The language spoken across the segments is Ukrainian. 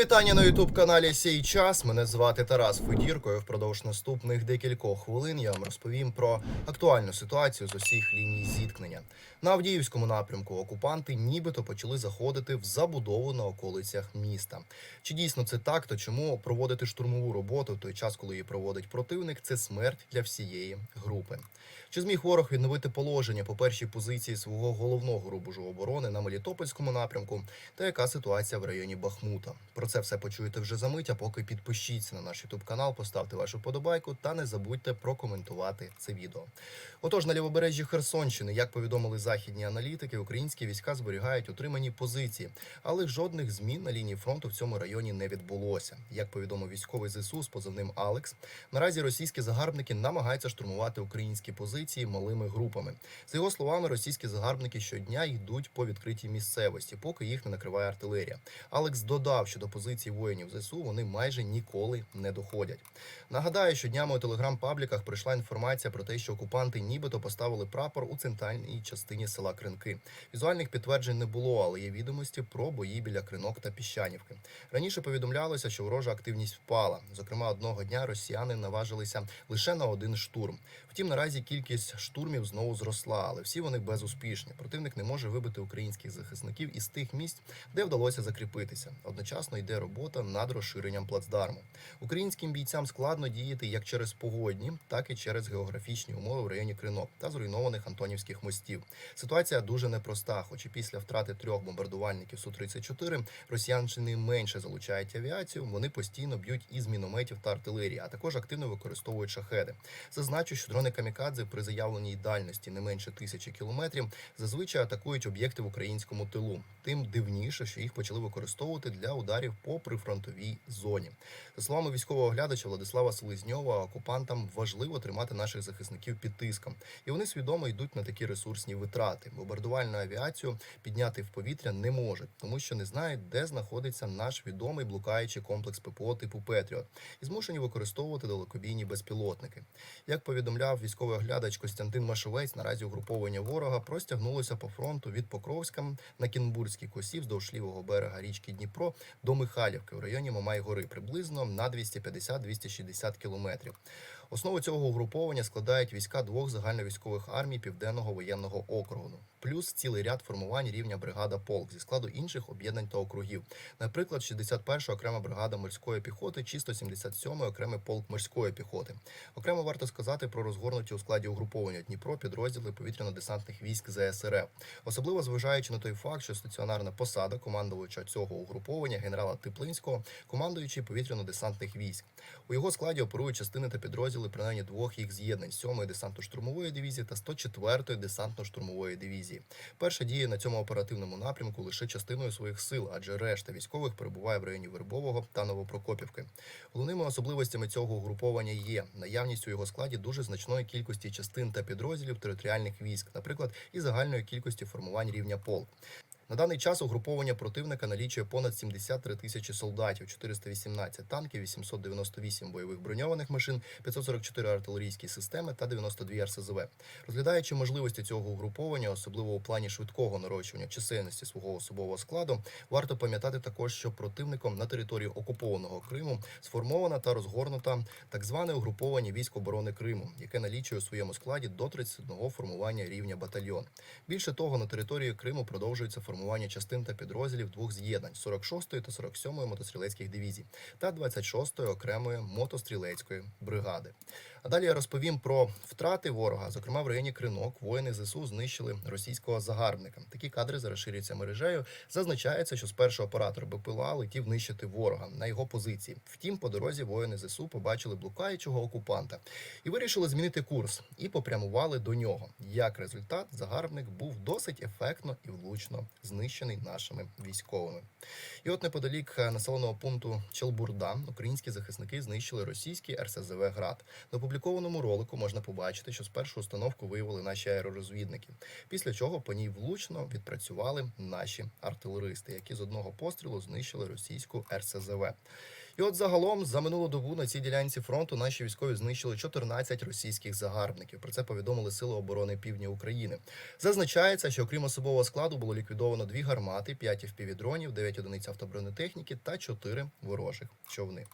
вітання на ютуб каналі Сій час. Мене звати Тарас Федірко. і Впродовж наступних декількох хвилин я вам розповім про актуальну ситуацію з усіх ліній зіткнення. На Авдіївському напрямку окупанти нібито почали заходити в забудову на околицях міста. Чи дійсно це так, то чому проводити штурмову роботу в той час, коли її проводить противник, це смерть для всієї групи. Чи зміг ворог відновити положення по першій позиції свого головного рубежу оборони на Мелітопольському напрямку? Та яка ситуація в районі Бахмута? Про це все почуєте вже за мить, а поки підпишіться на наш YouTube канал, поставте вашу подобайку та не забудьте прокоментувати це відео. Отож, на лівобережжі Херсонщини, як повідомили західні аналітики, українські війська зберігають утримані позиції, але жодних змін на лінії фронту в цьому районі не відбулося. Як повідомив військовий ЗСУ з позивним Алекс, наразі російські загарбники намагаються штурмувати українські позиції малими групами. За його словами, російські загарбники щодня йдуть по відкритій місцевості, поки їх не накриває артилерія. Алекс додав, що до позицій воїнів ЗСУ вони майже ніколи не доходять. Нагадаю, що днями у телеграм-пабліках прийшла інформація про те, що окупанти нібито поставили прапор у центральній частині села Кринки. Візуальних підтверджень не було, але є відомості про бої біля кринок та піщанівки. Раніше повідомлялося, що ворожа активність впала. Зокрема, одного дня росіяни наважилися лише на один штурм. Втім, наразі кількість штурмів знову зросла, але всі вони безуспішні. Противник не може вибити українських захисників із тих місць, де вдалося закріпитися. Одночасно йде робота над розширенням плацдарму. Українським бійцям складно діяти як через погодні, так і через географічні умови в районі Кринок та зруйнованих Антонівських мостів. Ситуація дуже непроста, хоч і після втрати трьох бомбардувальників Су-34 росіянщини менше залучають авіацію. Вони постійно б'ють із мінометів та артилерії, а також активно використовують шахеди. Зазначу, що дрони камікадзе при заявленій дальності не менше тисячі кілометрів зазвичай атакують об'єкти в українському тилу. Тим дивніше, що їх почали використовувати для ударів по прифронтовій зоні. За словами військового оглядача Владислава Селезньова, окупантам важливо тримати наших захисників під тиском, і вони свідомо йдуть на такі ресурсні витрати. Бомбардувальну авіацію підняти в повітря не можуть, тому що не знають, де знаходиться наш відомий блукаючий комплекс ППО типу Петріот, і змушені використовувати далекобійні безпілотники. Як повідомляв військовий оглядач Костянтин Машовець, наразі угруповання ворога простягнулося по фронту від Покровська на Кінбурзький косів вздовж лівого берега річки Дніпро до Михайлівки в районі Мамай-Гори приблизно на 250-260 кілометрів. Основу цього угруповання складають війська двох загальновійськових армій Південного воєнного округу, плюс цілий ряд формувань рівня бригада полк зі складу інших об'єднань та округів. Наприклад, 61 окрема бригада морської піхоти чи 177 окремий полк морської піхоти. Окремо варто сказати про розгорнуті у складі угруповання Дніпро підрозділи повітряно-десантних військ ЗСРФ, особливо зважаючи на той факт, що стаціонарна посада командувача цього угруповання генерала Теплинського, командуючий повітряно-десантних військ. У його складі оперують частини та підрозділи принаймні двох їх з'єднань 7-ї десантно-штурмової дивізії та 104-ї десантно-штурмової дивізії. Перша діє на цьому оперативному напрямку лише частиною своїх сил, адже решта військових перебуває в районі Вербового та Новопрокопівки. Головними особливостями цього угруповання є наявність у його складі дуже значної кількості частин та підрозділів територіальних військ, наприклад, і загальної кількості формувань рівня полк. На даний час угруповання противника налічує понад 73 тисячі солдатів, 418 танків, 898 бойових броньованих машин, 544 артилерійські системи та 92 РСЗВ. Розглядаючи можливості цього угруповання, особливо у плані швидкого нарощування чисельності свого особового складу, варто пам'ятати також, що противником на території окупованого Криму сформована та розгорнута так зване угруповання військ оборони Криму, яке налічує у своєму складі до 31 формування рівня батальйон. Більше того, на території Криму продовжується формування частин та підрозділів двох з'єднань 46-ї та 47-ї мотострілецьких дивізій та 26-ї окремої мотострілецької бригади. А далі я розповім про втрати ворога. Зокрема, в районі Кринок воїни ЗСУ знищили російського загарбника. Такі кадри зараз ширяться мережею. Зазначається, що спершу оператор БПЛА летів нищити ворога на його позиції. Втім, по дорозі воїни ЗСУ побачили блукаючого окупанта і вирішили змінити курс і попрямували до нього. Як результат, загарбник був досить ефектно і влучно знищений нашими військовими. І от неподалік населеного пункту Челбурда українські захисники знищили російський РСЗВ град. Опублікованому ролику можна побачити, що спершу установку виявили наші аеророзвідники, після чого по ній влучно відпрацювали наші артилеристи, які з одного пострілу знищили російську РСЗВ. І от загалом за минулу добу на цій ділянці фронту наші військові знищили 14 російських загарбників. Про це повідомили Сили оборони Півдня України. Зазначається, що окрім особового складу було ліквідовано дві гармати, 5 впівдронів, 9 одиниць автобронетехніки та 4 ворожих човни.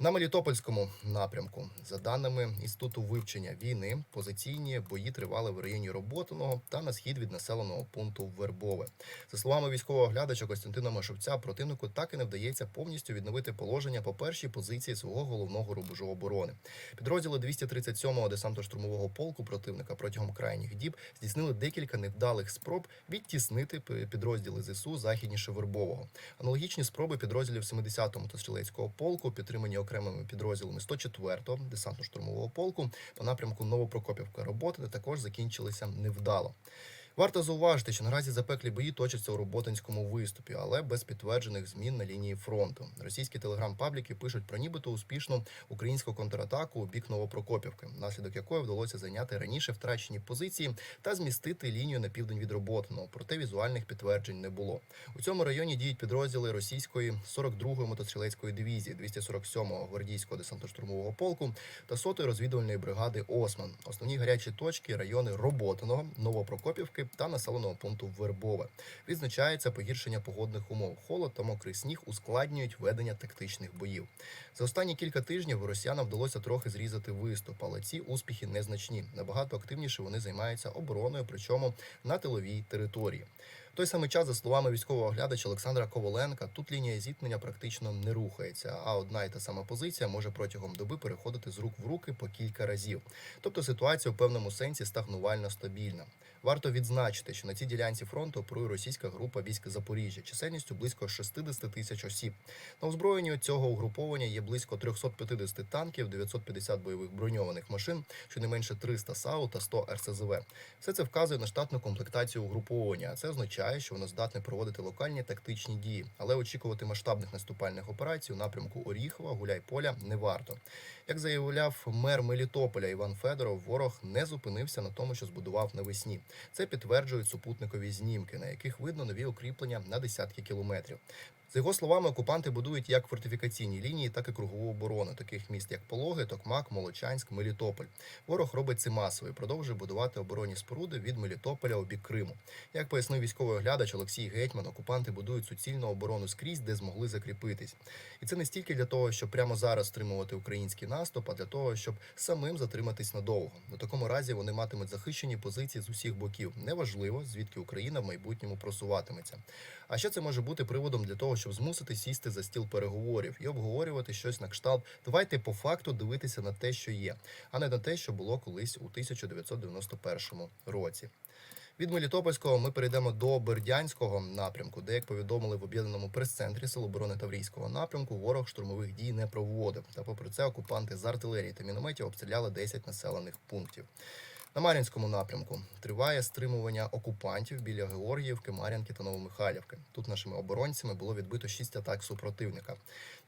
На Мелітопольському напрямку, за даними інституту вивчення війни, позиційні бої тривали в районі Роботиного та на схід від населеного пункту Вербове. За словами військового оглядача Костянтина Машовця, противнику так і не вдається повністю відновити положення по першій позиції свого головного рубежу оборони. Підрозділи 237-го десантно-штурмового полку противника протягом крайніх діб здійснили декілька невдалих спроб відтіснити підрозділи ЗСУ західніше Вербового. Аналогічні спроби підрозділів 70-го мотострілецького полку, підтримані окремими підрозділами 104-го десантно-штурмового полку по напрямку Новопрокопівка роботи, також закінчилися невдало. Варто зауважити, що наразі запеклі бої точаться у роботинському виступі, але без підтверджених змін на лінії фронту. Російські телеграм-пабліки пишуть про нібито успішну українську контратаку у бік Новопрокопівки, внаслідок якої вдалося зайняти раніше втрачені позиції та змістити лінію на південь від Роботиного. Проте візуальних підтверджень не було. У цьому районі діють підрозділи російської 42-ї мотострілецької дивізії, 247-го гвардійського десантно-штурмового полку та 100-ї розвідувальної бригади Осман. Основні гарячі точки райони Роботиного, Новопрокопівки та населеного пункту Вербове. Відзначається погіршення погодних умов. Холод та мокрий сніг ускладнюють ведення тактичних боїв. За останні кілька тижнів росіянам вдалося трохи зрізати виступ, але ці успіхи незначні. Набагато активніше вони займаються обороною, причому на тиловій території. Той самий час, за словами військового оглядача Олександра Коваленка, тут лінія зіткнення практично не рухається, а одна і та сама позиція може протягом доби переходити з рук в руки по кілька разів. Тобто ситуація в певному сенсі стагнувально стабільна. Варто відзначити, що на цій ділянці фронту оперує російська група військ Запоріжжя чисельністю близько 60 тисяч осіб. На озброєнні цього угруповання є близько 350 танків, 950 бойових броньованих машин, щонайменше 300 САУ та 100 РСЗВ. Все це вказує на штатну комплектацію угруповання. Це означає, що воно здатне проводити локальні тактичні дії, але очікувати масштабних наступальних операцій у напрямку Оріхова, Гуляйполя не варто. Як заявляв мер Мелітополя Іван Федоров, ворог не зупинився на тому, що збудував навесні. Це підтверджують супутникові знімки, на яких видно нові укріплення на десятки кілометрів. За його словами, окупанти будують як фортифікаційні лінії, так і кругову оборону таких міст, як Пологи, Токмак, Молочанськ, Мелітополь. Ворог робить це масово і продовжує будувати оборонні споруди від Мелітополя у бік Криму. Як пояснив військовий оглядач Олексій Гетьман, окупанти будують суцільну оборону скрізь, де змогли закріпитись. І це не стільки для того, щоб прямо зараз стримувати український наступ, а для того, щоб самим затриматись надовго. У такому разі вони матимуть захищені позиції з усіх боків. Неважливо, звідки Україна в майбутньому просуватиметься. А ще це може бути приводом для того, щоб змусити сісти за стіл переговорів і обговорювати щось на кшталт. Давайте по факту дивитися на те, що є, а не на те, що було колись у 1991 році. Від Мелітопольського ми перейдемо до Бердянського напрямку, де, як повідомили в об'єднаному прес-центрі Сил оборони Таврійського напрямку, ворог штурмових дій не проводив. Та попри це окупанти з артилерії та мінометів обстріляли 10 населених пунктів. На Мар'їнському напрямку триває стримування окупантів біля Георгіївки, Мар'янки та Новомихайлівки. Тут нашими оборонцями було відбито 6 атак супротивника.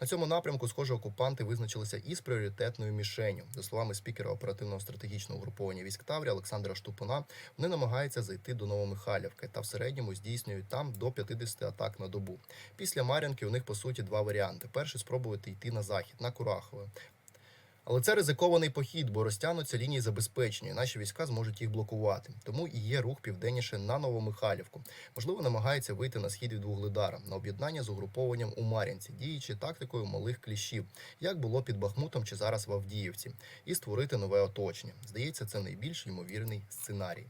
На цьому напрямку, схоже, окупанти визначилися із пріоритетною мішенью. За словами спікера оперативного стратегічного угруповання військ Таврі Олександра Штупуна, вони намагаються зайти до Новомихайлівки та в середньому здійснюють там до 50 атак на добу. Після Мар'янки у них по суті два варіанти: перший спробувати йти на захід, на Курахове. Але це ризикований похід, бо розтягнуться лінії забезпечення. і Наші війська зможуть їх блокувати. Тому і є рух південніше на Новомихайлівку. Можливо, намагається вийти на схід від Вугледара на об'єднання з угрупованням у Мар'янці, діючи тактикою малих кліщів, як було під Бахмутом чи зараз в Авдіївці, і створити нове оточення. Здається, це найбільш ймовірний сценарій.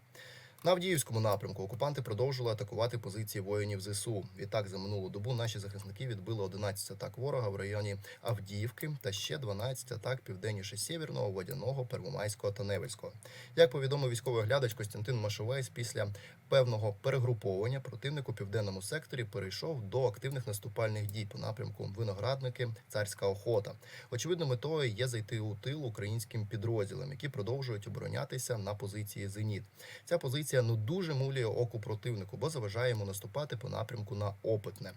На Авдіївському напрямку окупанти продовжили атакувати позиції воїнів ЗСУ. Відтак за минулу добу наші захисники відбили 11 атак ворога в районі Авдіївки та ще 12 атак південніше Сєвєрного, Водяного, Первомайського та Невельського. Як повідомив військовий оглядач Костянтин Машовець, після певного перегруповання противник у південному секторі перейшов до активних наступальних дій по напрямку виноградники, царська охота. Очевидно, метою є зайти у тил українським підрозділам, які продовжують оборонятися на позиції зеніт. Ця позиція ну дуже мулює оку противнику, бо заважає йому наступати по напрямку на опитне.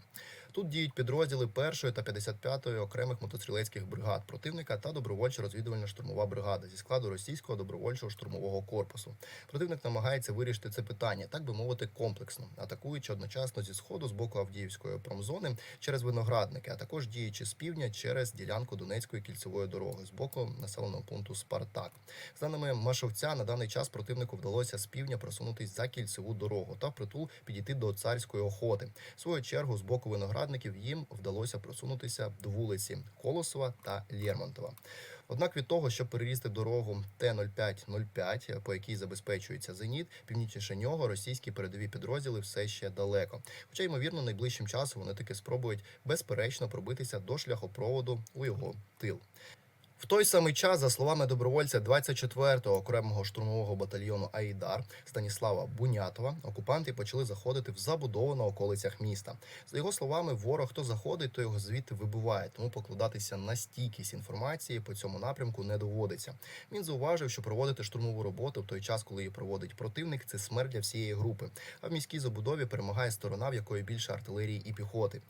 Тут діють підрозділи 1 та 55 окремих мотострілецьких бригад противника та добровольча розвідувальна штурмова бригада зі складу російського добровольчого штурмового корпусу. Противник намагається вирішити це питання, так би мовити, комплексно, атакуючи одночасно зі сходу з боку Авдіївської промзони через виноградники, а також діючи з півдня через ділянку Донецької кільцевої дороги з боку населеного пункту Спартак. З даними Машовця, на даний час противнику вдалося з півдня просунутись за кільцеву дорогу та впритул підійти до царської охоти. В свою чергу з боку виноградників їм вдалося просунутися до вулиці Колосова та Лєрмонтова. Однак від того, щоб перерізти дорогу Т-0505, по якій забезпечується зеніт, північніше нього російські передові підрозділи все ще далеко. Хоча, ймовірно, найближчим часом вони таки спробують безперечно пробитися до шляхопроводу у його тил. В той самий час, за словами добровольця 24-го окремого штурмового батальйону Аїдар Станіслава Бунятова, окупанти почали заходити в забудову на околицях міста. За його словами, ворог хто заходить, то його звідти вибиває. Тому покладатися на стійкість інформації по цьому напрямку не доводиться. Він зауважив, що проводити штурмову роботу в той час, коли її проводить противник, це смерть для всієї групи. А в міській забудові перемагає сторона, в якої більше артилерії і піхоти.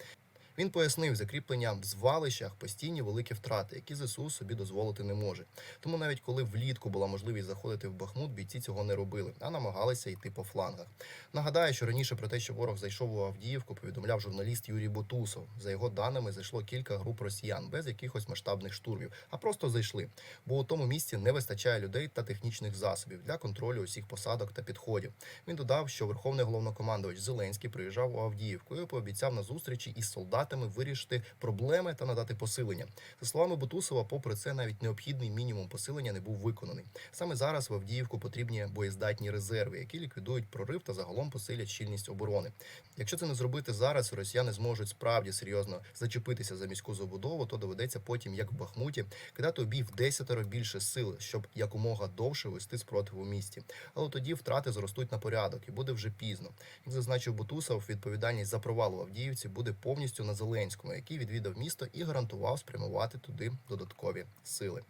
Він пояснив, закріплення в звалищах постійні великі втрати, які ЗСУ собі дозволити не може. Тому навіть коли влітку була можливість заходити в Бахмут, бійці цього не робили, а намагалися йти по флангах. Нагадаю, що раніше про те, що ворог зайшов у Авдіївку, повідомляв журналіст Юрій Бутусов. За його даними, зайшло кілька груп росіян без якихось масштабних штурмів, а просто зайшли. Бо у тому місці не вистачає людей та технічних засобів для контролю усіх посадок та підходів. Він додав, що верховний головнокомандувач Зеленський приїжджав у Авдіївку і пообіцяв на зустрічі із солдатами вирішити проблеми та надати посилення. За словами Бутусова, попри це, навіть необхідний мінімум посилення не був виконаний. Саме зараз в Авдіївку потрібні боєздатні резерви, які ліквідують прорив та загалом посилять щільність оборони. Якщо це не зробити зараз, росіяни зможуть справді серйозно зачепитися за міську забудову, то доведеться потім, як в Бахмуті, кидати у бій в десятеро більше сил, щоб якомога довше вести спротив у місті. Але тоді втрати зростуть на порядок і буде вже пізно. Як зазначив Бутусов, відповідальність за провал у Авдіївці буде повністю на Зеленському, який відвідав місто і гарантував спрямувати туди додаткові сили.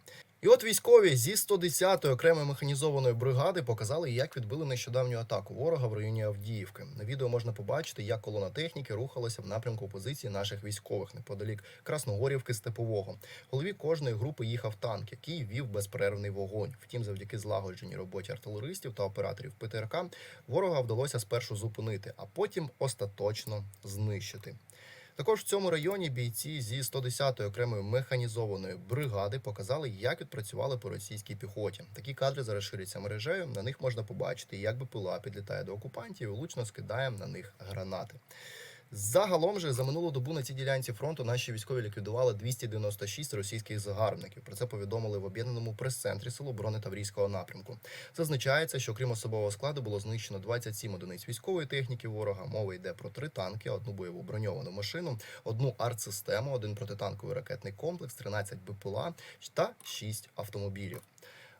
І от військові зі 110-ї окремої механізованої бригади показали, як відбили нещодавню атаку ворога в районі Авдіївки. На відео можна побачити, як колона техніки рухалася в напрямку позиції наших військових неподалік Красногорівки Степового. Голові кожної групи їхав танк, який вів безперервний вогонь. Втім, завдяки злагодженій роботі артилеристів та операторів ПТРК ворога вдалося спершу зупинити, а потім остаточно знищити. Також в цьому районі бійці зі 110-ї окремої механізованої бригади показали, як відпрацювали по російській піхоті. Такі кадри зараз ширяться мережею. На них можна побачити, як би пила підлітає до окупантів і влучно скидає на них гранати. Загалом же за минулу добу на цій ділянці фронту наші військові ліквідували 296 російських загарбників. Про це повідомили в об'єднаному прес-центрі Сил оборони Таврійського напрямку. Зазначається, що крім особового складу було знищено 27 одиниць військової техніки ворога. Мова йде про три танки, одну бойову броньовану машину, одну артсистему, один протитанковий ракетний комплекс, 13 БПЛА та 6 автомобілів.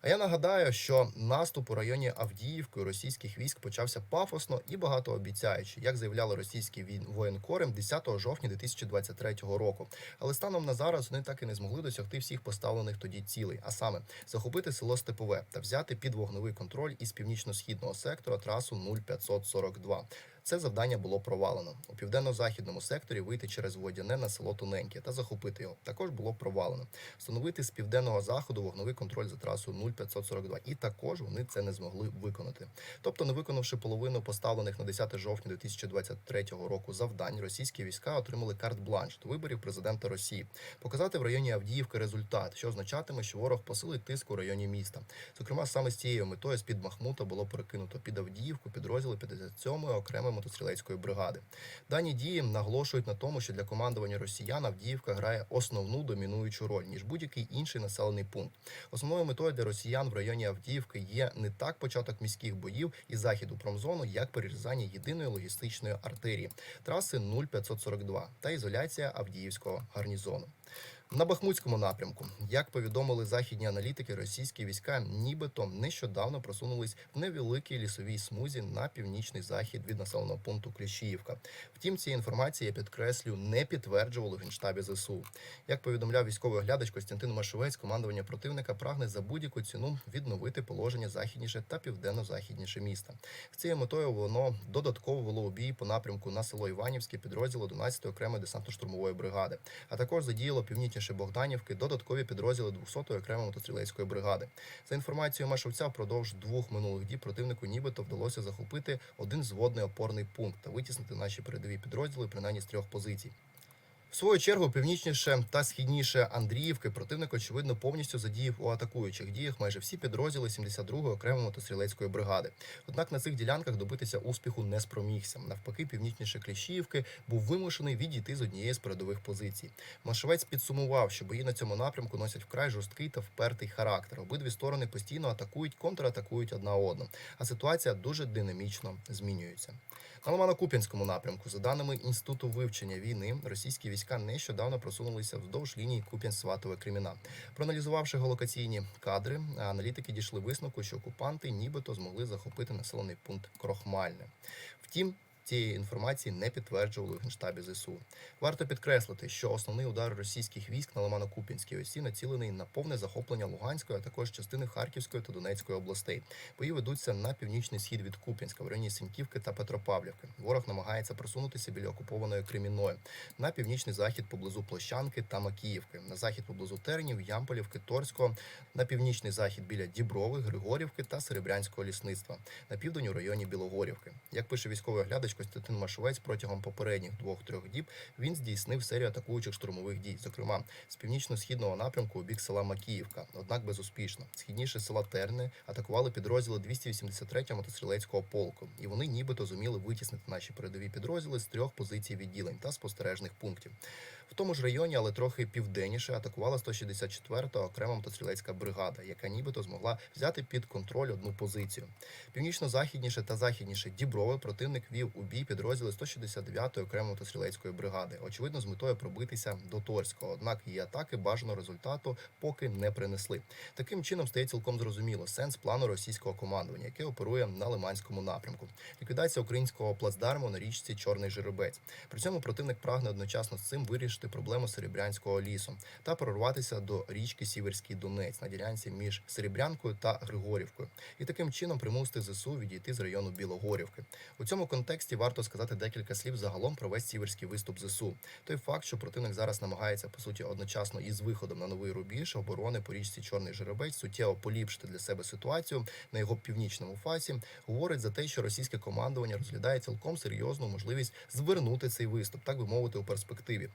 А я нагадаю, що наступ у районі Авдіївки російських військ почався пафосно і багатообіцяючи, як заявляли російські війн- воєнкори 10 жовтня 2023 року. Але станом на зараз вони так і не змогли досягти всіх поставлених тоді цілей, а саме захопити село Степове та взяти під вогневий контроль із північно-східного сектора трасу 0542. Це завдання було провалено. У південно-західному секторі вийти через водяне на село Тоненьке та захопити його. Також було провалено. Встановити з південного заходу вогневий контроль за трасою 0542. І також вони це не змогли виконати. Тобто, не виконавши половину поставлених на 10 жовтня 2023 року завдань, російські війська отримали карт-бланш до виборів президента Росії. Показати в районі Авдіївки результат, що означатиме, що ворог посилить тиск у районі міста. Зокрема, саме з цією метою з під Махмута було перекинуто під Авдіївку підрозділи 57-ї окремої мотострілецької бригади. Дані дії наголошують на тому, що для командування росіян Авдіївка грає основну домінуючу роль ніж будь-який інший населений пункт. Основною метою для росіян в районі Авдіївки є не так початок міських боїв і західу промзону, як перерізання єдиної логістичної артерії траси 0542 та ізоляція Авдіївського гарнізону. На Бахмутському напрямку, як повідомили західні аналітики, російські війська нібито нещодавно просунулись в невеликій лісовій смузі на північний захід від населеного пункту Кліщіївка. Втім, ці інформації я підкреслю не підтверджували в генштабі ЗСУ. Як повідомляв військовий оглядач Костянтин Машовець, командування противника прагне за будь-яку ціну відновити положення західніше та південно-західніше міста. З цією метою воно додатково вело у бій по напрямку на село Іванівське підрозділ 11-ї окремої десантно-штурмової бригади, а також задіяло північніше Богданівки додаткові підрозділи 200-ї окремої мотострілецької бригади. За інформацією Машовця, впродовж двох минулих діб противнику нібито вдалося захопити один зводний опорний пункт та витіснити наші передові підрозділи принаймні з трьох позицій. В свою чергу, північніше та східніше Андріївки противник, очевидно, повністю задіяв у атакуючих діях майже всі підрозділи 72-ї окремої мотострілецької бригади. Однак на цих ділянках добитися успіху не спромігся. Навпаки, північніше Кліщіївки був вимушений відійти з однієї з передових позицій. Машовець підсумував, що бої на цьому напрямку носять вкрай жорсткий та впертий характер. Обидві сторони постійно атакують, контратакують одна одну. А ситуація дуже динамічно змінюється. На Ломано-Куп'янському напрямку, за даними інституту вивчення війни, російські війська нещодавно просунулися вздовж лінії Куп'янськ-Сватове Креміна. Проаналізувавши голокаційні кадри, аналітики дійшли висновку, що окупанти нібито змогли захопити населений пункт Крохмальне. Втім. Цієї інформації не підтверджували в генштабі ЗСУ. Варто підкреслити, що основний удар російських військ на Лимано-Куп'янській осі націлений на повне захоплення Луганської, а також частини Харківської та Донецької областей. Бої ведуться на північний схід від Куп'янська, в районі Сіньківки та Петропавлівки. Ворог намагається просунутися біля окупованої Кремінної, на північний захід поблизу Площанки та Макіївки, на захід поблизу Тернів, Ямполівки, Торського, на північний захід біля Діброви, Григорівки та Серебрянського лісництва, на південь у районі Білогорівки. Як пише військовий оглядач Костянтин Машовець, протягом попередніх двох-трьох діб він здійснив серію атакуючих штурмових дій, зокрема з північно-східного напрямку у бік села Макіївка, однак безуспішно. Східніше села Терни атакували підрозділи 283-го мотострілецького полку, і вони нібито зуміли витіснити наші передові підрозділи з трьох позицій відділень та спостережних пунктів. Тому ж районі, але трохи південніше, атакувала 164-та окрема мотострілецька бригада, яка нібито змогла взяти під контроль одну позицію. Північно-західніше та західніше Діброве противник вів у бій підрозділи 169-ї окремої мотострілецької бригади, очевидно, з метою пробитися до Торського. Однак її атаки бажаного результату поки не принесли. Таким чином стає цілком зрозуміло сенс плану російського командування, яке оперує на Лиманському напрямку. Ліквідація українського плацдарму на річці Чорний Жеребець. При цьому противник прагне одночасно з цим вирішити проблему Серебрянського лісу та прорватися до річки Сіверський Донець на ділянці між Серебрянкою та Григорівкою, і таким чином примусити ЗСУ відійти з району Білогорівки. У цьому контексті варто сказати декілька слів загалом про весь сіверський виступ ЗСУ. Той факт, що противник зараз намагається по суті одночасно із виходом на новий рубіж оборони по річці Чорний Жеребець суттєво поліпшити для себе ситуацію на його північному фасі, говорить за те, що російське командування розглядає цілком серйозну можливість звернути цей виступ, так би мовити, у перспективі.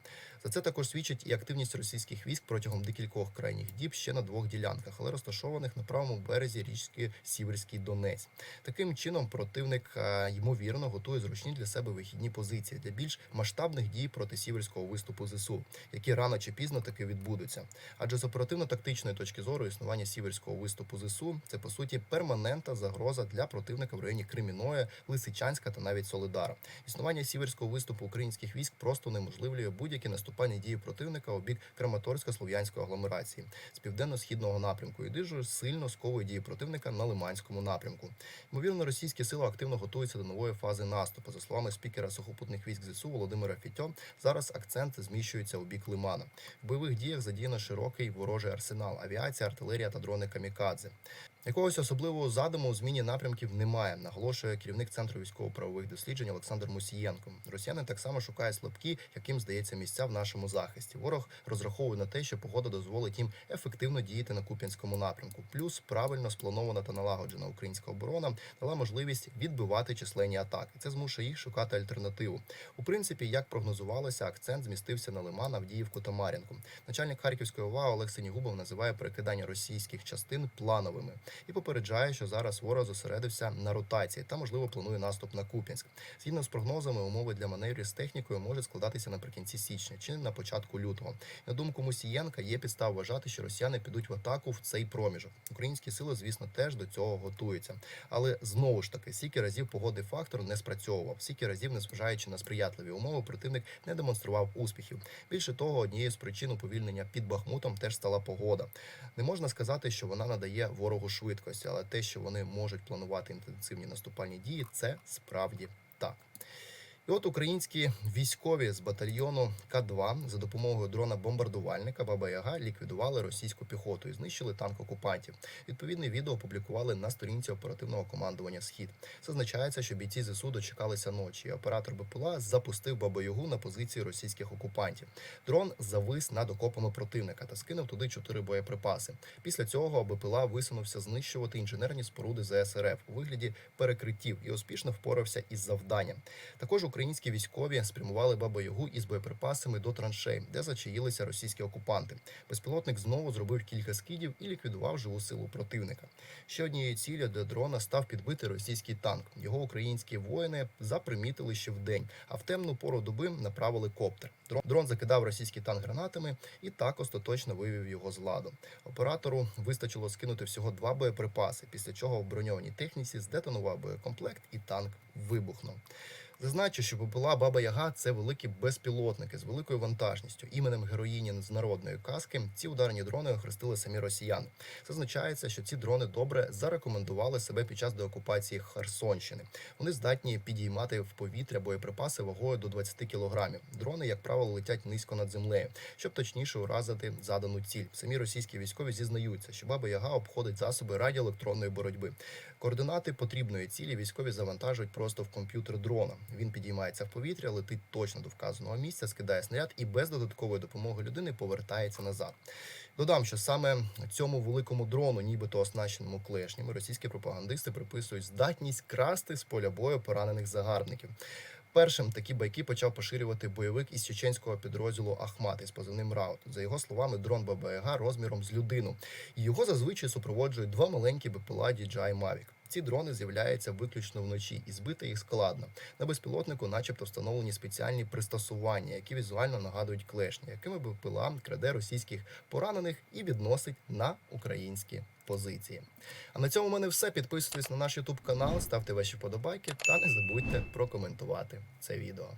За це також свідчить і активність російських військ протягом декількох крайніх діб ще на двох ділянках, але розташованих на правому березі річки Сіверський Донець. Таким чином противник е, ймовірно готує зручні для себе вихідні позиції для більш масштабних дій проти сіверського виступу ЗСУ, які рано чи пізно таки відбудуться. Адже з оперативно-тактичної точки зору існування сіверського виступу ЗСУ це по суті перманентна загроза для противника в районі Креміної, Лисичанська та навіть Солидара. Існування сіверського виступу українських військ просто неможливлює будь-які наступальні дії противника у бік Краматорсько-слов'янської агломерації з південно-східного напрямку і дуже сильно сковує дії противника на Лиманському напрямку. Ймовірно, російські сили активно готуються до нової фази наступу. За словами спікера сухопутних військ ЗСУ Володимира Фітьо, зараз акцент зміщується у бік Лимана. В бойових діях задіяно широкий ворожий арсенал, авіація, артилерія та дрони камікадзе. Якогось особливого задуму у зміні напрямків немає, наголошує керівник центру військово-правових досліджень Олександр Мусієнко. Росіяни так само шукають слабкі, яким здається місця в нашому захисті. Ворог розраховує на те, що погода дозволить їм ефективно діяти на Куп'янському напрямку. Плюс правильно спланована та налагоджена українська оборона дала можливість відбивати численні атаки. Це змушує їх шукати альтернативу. У принципі, як прогнозувалося, акцент змістився на Лиман, Авдіївку та Мар'їнку. Начальник Харківської ОВА Олег Синігубов називає перекидання російських частин плановими і попереджає, що зараз ворог зосередився на ротації та, можливо, планує наступ на Куп'янськ. Згідно з прогнозами, умови для маневрів з технікою можуть складатися наприкінці січня чи на початку лютого. На думку Мусієнка, є підстав вважати, що росіяни підуть в атаку в цей проміжок. Українські сили, звісно, теж до цього готуються. Але знову ж таки, скільки разів погодний фактор не спрацьовував, скільки разів, незважаючи на сприятливі умови, противник не демонстрував успіхів. Більше того, однією з причин уповільнення під Бахмутом теж стала погода. Не можна сказати, що вона надає ворогу швидкості, але те, що вони можуть планувати інтенсивні наступальні дії, це справді так. І от українські військові з батальйону К-2 за допомогою дрона бомбардувальника Баба Яга ліквідували російську піхоту і знищили танк окупантів. Відповідне відео опублікували на сторінці оперативного командування Схід. Зазначається, що бійці ЗСУ дочекалися ночі. і Оператор БПЛА запустив Бабу Ягу на позиції російських окупантів. Дрон завис над окопами противника та скинув туди чотири боєприпаси. Після цього БПЛА висунувся знищувати інженерні споруди ЗСРФ у вигляді перекриттів і успішно впорався із завданням. Також українські військові спрямували Бабу Ягу із боєприпасами до траншей, де зачаїлися російські окупанти. Безпілотник знову зробив кілька скидів і ліквідував живу силу противника. Ще однією ціллю для дрона став підбитий російський танк. Його українські воїни запримітили ще вдень, а в темну пору доби направили коптер. Дрон закидав російський танк гранатами і так остаточно вивів його з ладу. Оператору вистачило скинути всього два боєприпаси, після чого в броньованій техніці здетонував боєкомплект і танк вибухнув. Зазначу, що була Баба Яга це великі безпілотники з великою вантажністю. Іменем героїні з народної казки ці ударні дрони охрестили самі росіяни. Зазначається, що ці дрони добре зарекомендували себе під час деокупації Херсонщини. Вони здатні підіймати в повітря боєприпаси вагою до 20 кілограмів. Дрони, як правило, летять низько над землею, щоб точніше уразити задану ціль. Самі російські військові зізнаються, що Баба Яга обходить засоби радіоелектронної боротьби. Координати потрібної цілі військові завантажують просто в комп'ютер дрона. Він підіймається в повітря, летить точно до вказаного місця, скидає снаряд і без додаткової допомоги людини повертається назад. Додам, що саме цьому великому дрону, нібито оснащеному клешнями, російські пропагандисти приписують здатність красти з поля бою поранених загарбників. Першим такі байки почав поширювати бойовик із чеченського підрозділу Ахмат із позивним Раут. За його словами, дрон ББГ розміром з людину. Його зазвичай супроводжують два маленькі БПЛА DJI Mavic. Ці дрони з'являються виключно вночі, і збити їх складно. На безпілотнику, начебто, встановлені спеціальні пристосування, які візуально нагадують клешні, якими БПЛА краде російських поранених і відносить на українські позиції. А на цьому в мене все. Підписуйтесь на наш YouTube канал, ставте ваші вподобайки та не забудьте прокоментувати це відео.